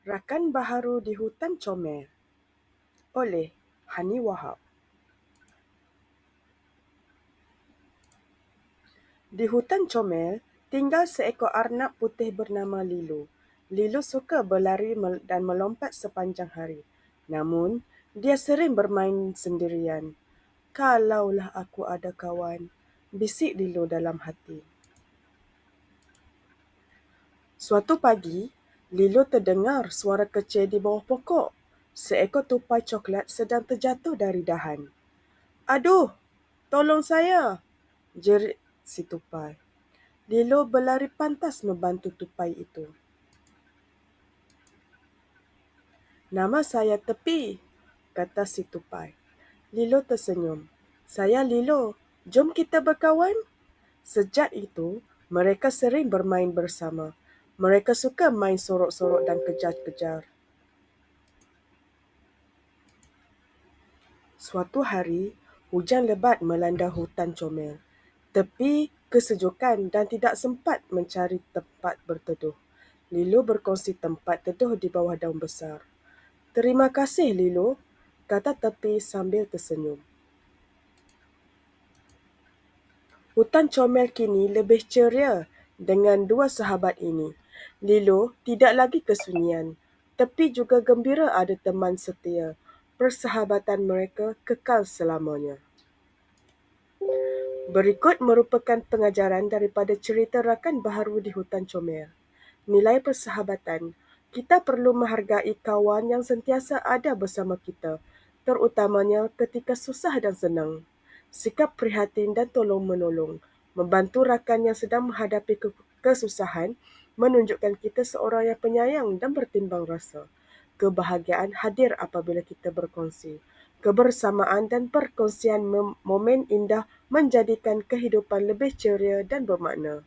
Rakan Baharu di Hutan Comel oleh Hani Wahab. Di hutan comel tinggal seekor arnab putih bernama Lilo. Lilo suka berlari dan melompat sepanjang hari. Namun, dia sering bermain sendirian. Kalaulah aku ada kawan, bisik Lilo dalam hati. Suatu pagi, Lilo terdengar suara kecil di bawah pokok. Seekor tupai coklat sedang terjatuh dari dahan. Aduh, tolong saya, jerit si tupai. Lilo berlari pantas membantu tupai itu. Nama saya Tepi, kata si tupai. Lilo tersenyum. Saya Lilo, jom kita berkawan. Sejak itu, mereka sering bermain bersama. Mereka suka main sorok-sorok dan kejar-kejar. Suatu hari, hujan lebat melanda hutan comel. Tepi kesejukan dan tidak sempat mencari tempat berteduh. Lilo berkongsi tempat teduh di bawah daun besar. Terima kasih, Lilo, kata tepi sambil tersenyum. Hutan comel kini lebih ceria dengan dua sahabat ini. Lilo tidak lagi kesunyian. Tepi juga gembira ada teman setia persahabatan mereka kekal selamanya. Berikut merupakan pengajaran daripada cerita rakan baharu di hutan comel. Nilai persahabatan. Kita perlu menghargai kawan yang sentiasa ada bersama kita, terutamanya ketika susah dan senang. Sikap prihatin dan tolong-menolong. Membantu rakan yang sedang menghadapi kesusahan menunjukkan kita seorang yang penyayang dan bertimbang rasa. Kebahagiaan hadir apabila kita berkongsi. Kebersamaan dan perkongsian momen indah menjadikan kehidupan lebih ceria dan bermakna.